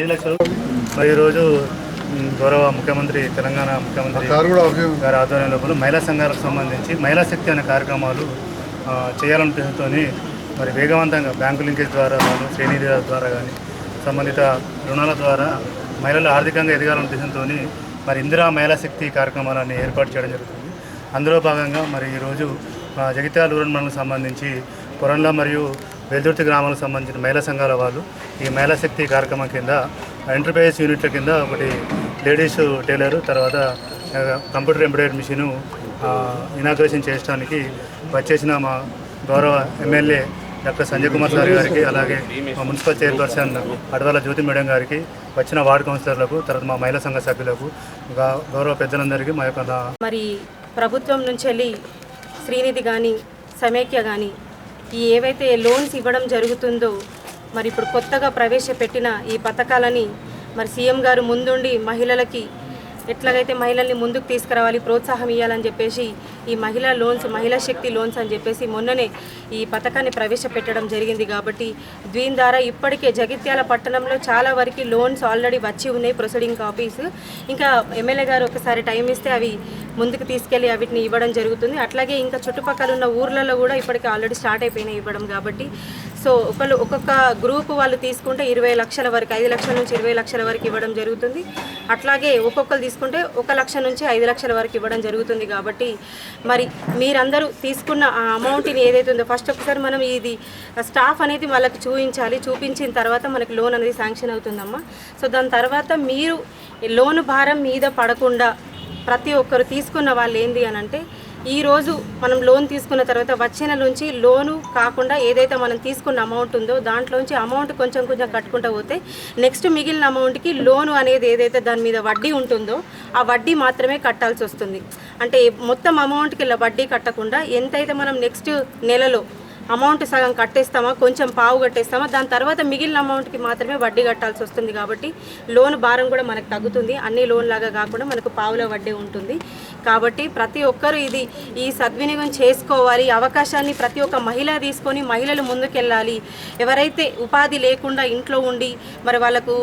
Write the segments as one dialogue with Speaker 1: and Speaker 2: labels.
Speaker 1: ఐదు లక్షలు. మరి ఈరోజు గౌరవ ముఖ్యమంత్రి తెలంగాణ ముఖ్యమంత్రి. గారి ఆధ్వర్యంలో కూడా మహిళా సంఘాలకు సంబంధించి మహిళా శక్తి అనే కార్యక్రమాలు ఆ, చేయాలనే ఉద్దేశంతో మరి వేగవంతంగా బ్యాంకు లింకేజ్ ద్వారా కానీ శ్రేణి ద్వారా కానీ సంబంధిత రుణాల ద్వారా మహిళలు ఆర్థికంగా ఎదగాలనే ఉద్దేశంతో మరి ఇందిరా మహిళా శక్తి కార్యక్రమాలని ఏర్పాటు చేయడం జరుగుతుంది. అందులో భాగంగా మరి ఈరోజు జగిత్యాల రూరల్ మండలం సంబంధించి కొరంల మరియు వెల్దుర్తి గ్రామాలకు సంబంధించిన మహిళా సంఘాల వాళ్ళు ఈ మహిళా శక్తి కార్యక్రమం కింద ఎంటర్ప్రైజెస్ యూనిట్ల కింద ఒకటి లేడీస్ టైలర్ తర్వాత కంప్యూటర్ ఎంబ్రాయిడరీ మిషను ఇనాగ్రేషన్ చేయడానికి వచ్చేసిన మా గౌరవ MLA doctor Sanjay Kumar sir గారికి అలాగే మా municipal chairperson Adavala Jyothi madam గారికి వచ్చిన వార్డు కౌన్సిలర్లకు తర్వాత మా మహిళా సంఘ సభ్యులకు గౌరవ పెద్దలందరికీ మా యొక్క
Speaker 2: మరి ప్రభుత్వం నుంచి వెళ్ళి శ్రీనిధి కానీ సమైక్య కానీ ఈ ఏవైతే లోన్స్ ఇవ్వడం జరుగుతుందో మరి ఇప్పుడు కొత్తగా ప్రవేశపెట్టిన ఈ పథకాలని మరి సీఎం గారు ముందుండి మహిళలకి ఎట్లాగైతే మహిళల్ని ముందుకు తీసుకురావాలి ప్రోత్సాహం ఇవ్వాలని చెప్పేసి ఈ మహిళా లోన్స్ మహిళా శక్తి లోన్స్ అని చెప్పేసి మొన్ననే ఈ పథకాన్ని ప్రవేశపెట్టడం జరిగింది కాబట్టి దీని ద్వారా ఇప్పటికే జగిత్యాల పట్టణంలో చాలా వరకు లోన్స్ ఆల్రెడీ వచ్చి ఉన్నాయి ప్రొసీడింగ్ కాపీస్. ఇంకా ఎమ్మెల్యే గారు ఒకసారి టైం ఇస్తే అవి ముందుకు తీసుకెళ్ళి వీటిని ఇవ్వడం జరుగుతుంది. అట్లాగే ఇంకా చుట్టుపక్కల ఉన్న ఊర్లలో కూడా ఇప్పటికి ఆల్రెడీ స్టార్ట్ అయిపోయినాయి ఇవ్వడం కాబట్టి. సో ఒకళ్ళు ఒక్కొక్క గ్రూప్ వాళ్ళు తీసుకుంటే ఇరవై లక్షల వరకు ఐదు లక్షల నుంచి ఇరవై లక్షల వరకు ఇవ్వడం జరుగుతుంది. అట్లాగే ఒక్కొక్కరు తీసుకుంటే ఒక లక్ష నుంచి ఐదు లక్షల వరకు ఇవ్వడం జరుగుతుంది కాబట్టి. మరి మీరందరూ తీసుకున్న ఆ అమౌంట్ని ఏదైతే ఉందో ఫస్ట్ ఫస్ట్ ఒకసారి మనం ఇది స్టాఫ్ అనేది వాళ్ళకి చూపించాలి. చూపించిన తర్వాత మనకి లోన్ అనేది శాంక్షన్ అవుతుందమ్మా. సో దాని తర్వాత మీరు లోన్ భారం మీద పడకుండా ప్రతి ఒక్కరు తీసుకున్న వాళ్ళు ఏంది అని అంటే ఈరోజు మనం లోన్ తీసుకున్న తర్వాత వచ్చిన నుంచి లోను కాకుండా ఏదైతే మనం తీసుకున్న అమౌంట్ ఉందో దాంట్లోంచి అమౌంట్ కొంచెం కొంచెం కట్టుకుంటూ పోతే నెక్స్ట్ మిగిలిన అమౌంట్కి లోను అనేది ఏదైతే దాని మీద వడ్డీ ఉంటుందో ఆ వడ్డీ మాత్రమే కట్టాల్సి వస్తుంది. అంటే మొత్తం అమౌంట్కి ఇలా వడ్డీ కట్టకుండా ఎంతైతే మనం నెక్స్ట్ నెలలో అమౌంట్ సగం కట్టేస్తామా కొంచెం పావు కట్టేస్తామా దాని తర్వాత మిగిలిన అమౌంట్కి మాత్రమే వడ్డీ కట్టాల్సి వస్తుంది కాబట్టి లోన్ భారం కూడా మనకు తగ్గుతుంది. అన్ని లోన్ లాగా కాకుండా మనకు పావుల వడ్డీ ఉంటుంది. కాబట్టి ప్రతి ఒక్కరూ ఇది ఈ సద్వినియోగం చేసుకోవాలి. అవకాశాన్ని ప్రతి ఒక్క మహిళ తీసుకొని మహిళలు ముందుకెళ్ళాలి. ఎవరైతే ఉపాధి లేకుండా ఇంట్లో ఉండి మరి వాళ్ళకు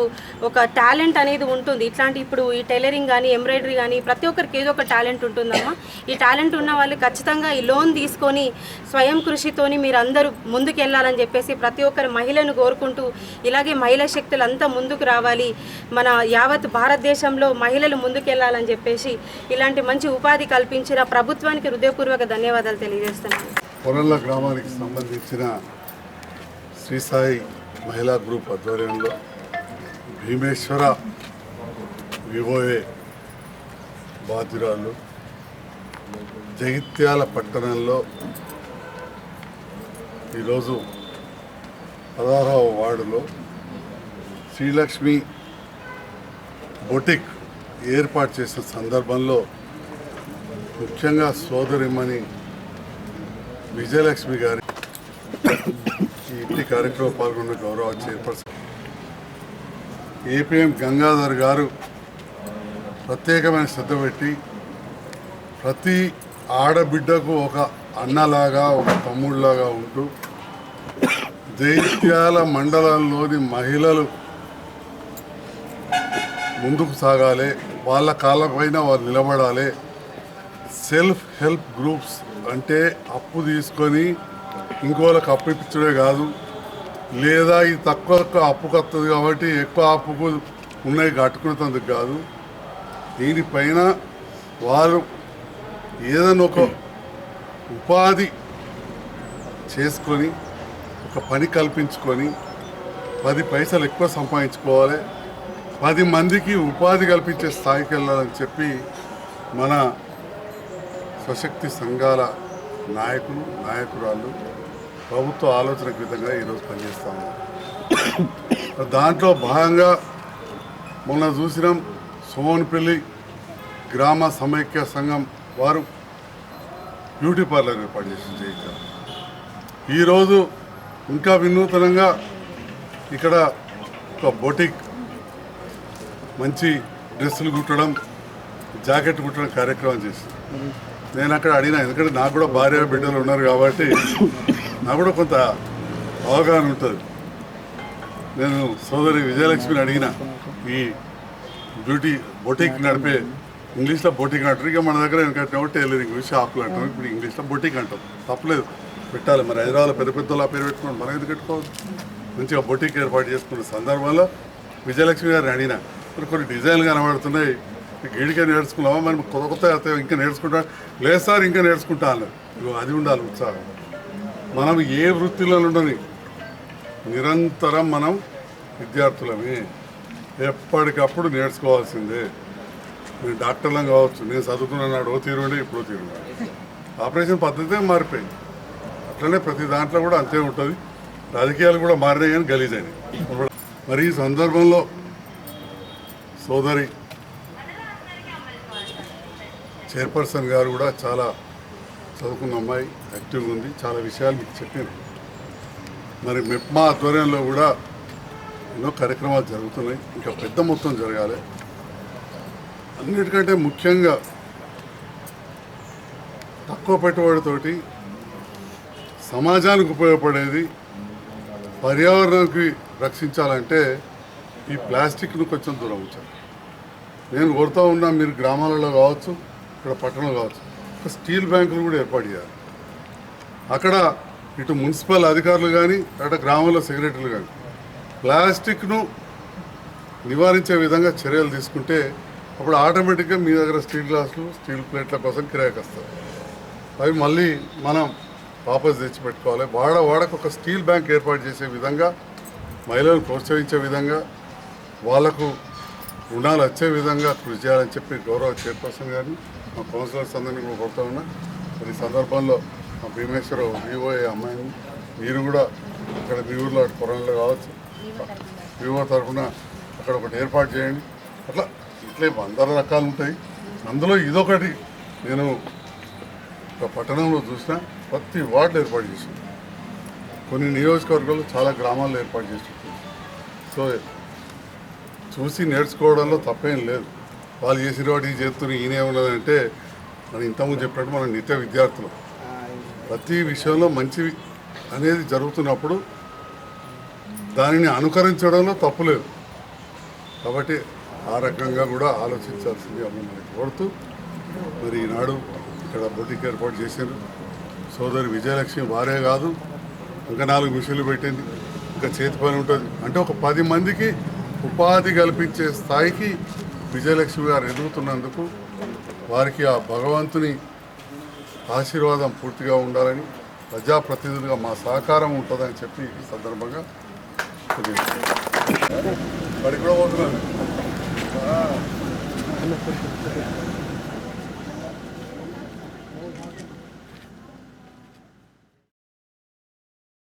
Speaker 2: ఒక టాలెంట్ అనేది ఉంటుంది. ఇట్లాంటి ఇప్పుడు ఈ టైలరింగ్ కానీ ఎంబ్రాయిడరీ కానీ ప్రతి ఒక్కరికి ఏదో ఒక టాలెంట్ ఉంటుందమ్మా. ఈ టాలెంట్ ఉన్న వాళ్ళు ఖచ్చితంగా ఈ లోన్ తీసుకొని స్వయం కృషితోని మీరు అందరూ ముందుకెళ్ళాలని చెప్పేసి ప్రతి ఒక్కరు మహిళను కోరుకుంటూ ఇలాగే మహిళా శక్తులు అంతా ముందుకు రావాలి. మన యావత్ భారతదేశంలో మహిళలు ముందుకెళ్ళాలని చెప్పేసి ఇలాంటి మంచి ఉపాధి కల్పించిన ప్రభుత్వానికి హృదయపూర్వక ధన్యవాదాలు తెలియజేస్తున్నాను.
Speaker 3: పొరల్ల గ్రామానికి సంబంధించిన శ్రీసాయి మహిళా గ్రూప్ ఆధ్వర్యంలో భీమేశ్వర వివోఏ బాధ్యురాలు జగిత్యాల పట్టణంలో ఈరోజు పదహారవ వార్డులో శ్రీలక్ష్మి బొటిక్ ఏర్పాటు చేసిన సందర్భంలో ముఖ్యంగా సోదరిమణి విజయలక్ష్మి గారి ఈ ఇంటి కార్యక్రమం పాల్గొన్న గౌరవ చైర్పర్సన్ ఏపీఎం గంగాధర్ గారు ప్రత్యేకమైన శ్రద్ధ పెట్టి ప్రతి ఆడబిడ్డకు ఒక అన్నలాగా ఒక తమ్ముళ్ళలాగా ఉంటూ జైత్యాల మండలంలోని మహిళలు ముందుకు సాగాలి వాళ్ళ కాళ్ళపైన వాళ్ళు నిలబడాలి సెల్ఫ్ హెల్ప్ గ్రూప్స్ అంటే అప్పు తీసుకొని ఇంకోళ్ళకి అప్పు ఇప్పించడే కాదు లేదా ఇది తక్కువ అప్పు వస్తుంది కాబట్టి ఎక్కువ అప్పుకు ఉన్నాయి కట్టుకునేందుకు కాదు. దీనిపైన వారు ఏదైనా ఒక ఉపాధి చేసుకొని ఒక పని కల్పించుకొని పది పైసలు ఎక్కువ సంపాదించుకోవాలి. పది మందికి ఉపాధి కల్పించే స్థాయికి వెళ్ళాలని చెప్పి మన స్వశక్తి సంఘాల నాయకులు నాయకురాళ్ళు ప్రభుత్వ ఆలోచనకు విధంగా ఈరోజు పనిచేస్తాము దాంట్లో భాగంగా మొన్న చూసినాం సోమన్పల్లి గ్రామ సమైక్య సంఘం వారు బ్యూటీ పార్లర్ ఏర్పాటు చేయించారు. ఈరోజు ఇంకా వినూతనంగా ఇక్కడ ఒక బొటిక్ మంచి డ్రెస్సులు కుట్టడం జాకెట్ కుట్టడం కార్యక్రమం చేసి నేను అక్కడ అడిగినా ఎందుకంటే నాకు కూడా భార్య బిడ్డలు ఉన్నారు కాబట్టి నాకు కూడా కొంత అవగాహన ఉంటుంది. నేను సోదరి విజయలక్ష్మిని అడిగిన ఈ బ్యూటీ బొటిక్ నడిపే ఇంగ్లీష్లో బొటిక్ అంటారు. ఇక మన దగ్గర ఎందుకంటే టైలరింగ్ షాపులు అంటారు. ఇప్పుడు ఇంగ్లీష్లో బొటిక్ అంటాం. తప్పలేదు. పెట్టాలి. మరి హైదరాబాద్లో పెద్ద పెద్దలు ఆ పేరు పెట్టుకోండి మనం ఎందుకు పెట్టుకోవాలి? మంచిగా బొటిక్ ఏర్పాటు చేసుకున్న సందర్భంలో విజయలక్ష్మి గారిని అడిగిన మరి కొన్ని డిజైన్లు కనబడుతున్నాయి. గీడికే నేర్చుకున్నావా? మరి కొత్త కొత్త ఇంకా నేర్చుకుంటా? లేదు సార్ ఇంకా నేర్చుకుంటా అన్నారు అది ఉండాలి ఉత్సాహం. మనం ఏ వృత్తిలో ఉండని నిరంతరం మనం విద్యార్థులమే. ఎప్పటికప్పుడు నేర్చుకోవాల్సిందే. నేను డాక్టర్లం కావచ్చు నేను చదువుకున్నాడు ఓ తీరుండే ఇప్పుడు తీరుండే ఆపరేషన్ పద్ధతే మారిపోయింది. అట్లనే ప్రతి దాంట్లో కూడా అంతే ఉంటుంది. రాజకీయాలు కూడా మారినాయి కానీ గలీజ్ అయినాయి మరి ఈ సందర్భంలో సోదరి చైర్పర్సన్ గారు కూడా చాలా చదువుకున్న అమ్మాయి యాక్టివ్గా ఉంది. చాలా విషయాలు మీకు చెప్పారు మరి మెప్మా ఆధ్వర్యంలో కూడా ఎన్నో కార్యక్రమాలు జరుగుతున్నాయి. ఇంకా పెద్ద మొత్తం జరగాలి. అన్నిటికంటే ముఖ్యంగా తక్కువ పెట్టుబడితోటి సమాజానికి ఉపయోగపడేది పర్యావరణానికి రక్షించాలంటే ఈ ప్లాస్టిక్ను కొంచెం దూరం ఉంచాలి. నేను కోరుతూ ఉన్నా మీరు గ్రామాలలో కావచ్చు ఇక్కడ పట్టణంలో కావచ్చు. ఒక స్టీల్ బ్యాంకులు కూడా ఏర్పాటు చేయాలి. అక్కడ ఇటు మున్సిపల్ అధికారులు కానీ అటు గ్రామంలో సెక్రటరీలు కానీ ప్లాస్టిక్ను నివారించే విధంగా చర్యలు తీసుకుంటే అప్పుడు ఆటోమేటిక్గా మీ దగ్గర స్టీల్ గ్లాసులు స్టీల్ ప్లేట్ల కోసం కిరాయికి వస్తారు అవి మళ్ళీ మనం వాపస్ తెచ్చిపెట్టుకోవాలి. వాడ వాడకు ఒక స్టీల్ బ్యాంక్ ఏర్పాటు చేసే విధంగా మహిళలను ప్రోత్సహించే విధంగా వాళ్ళకు రుణాలు వచ్చే విధంగా కృషి చేయాలని చెప్పి గౌరవ చైర్పర్సన్ గారిని మా కౌన్సిలర్స్ అందరినీ కూడా కోరుతా ఉన్నా. మరి ఈ సందర్భంలో మా భీమేశ్వర వివోఏ అమ్మాయిని మీరు కూడా ఇక్కడ మీ ఊర్లో అటు పొరంలో కావచ్చు. వివో తరఫున అక్కడ ఒకటి ఏర్పాటు చేయండి. అట్లా ఇట్లే అందరు రకాలు ఉంటాయి. అందులో ఇదొకటి నేను ఒక పట్టణంలో చూసిన ప్రతి వార్డులో ఏర్పాటు చేసింది కొన్ని నియోజకవర్గాలు చాలా గ్రామాల్లో ఏర్పాటు చేసి సో చూసి నేర్చుకోవడంలో తప్పేం లేదు. వాళ్ళు చేసిన వాటి చేస్తున్న ఈయనే ఉన్నదంటే మనం ఇంతకుముందు చెప్పినట్టు మనం నిత్య విద్యార్థులు. ప్రతి విషయంలో మంచి అనేది జరుగుతున్నప్పుడు దానిని అనుకరించడంలో తప్పులేదు కాబట్టి ఆ రకంగా కూడా ఆలోచించాల్సింది అమ్మని కోరుతూ మరి ఈనాడు ఇక్కడ బొటిక్ ఏర్పాటు చేశారు. సోదరి విజయలక్ష్మి వారే కాదు ఇంకా నాలుగు మిషన్లు పెట్టింది ఇంకా చేతి పని ఉంటుంది. అంటే ఒక పది మందికి ఉపాధి కల్పించే స్థాయికి విజయలక్ష్మి గారు ఎదుగుతున్నందుకు వారికి ఆ భగవంతుని ఆశీర్వాదం పూర్తిగా ఉండాలని ప్రజాప్రతినిధులుగా మా సహకారం ఉంటుందని చెప్పి ఈ సందర్భంగా తెలియజేస్తున్నాను. కూడా పోతున్నాను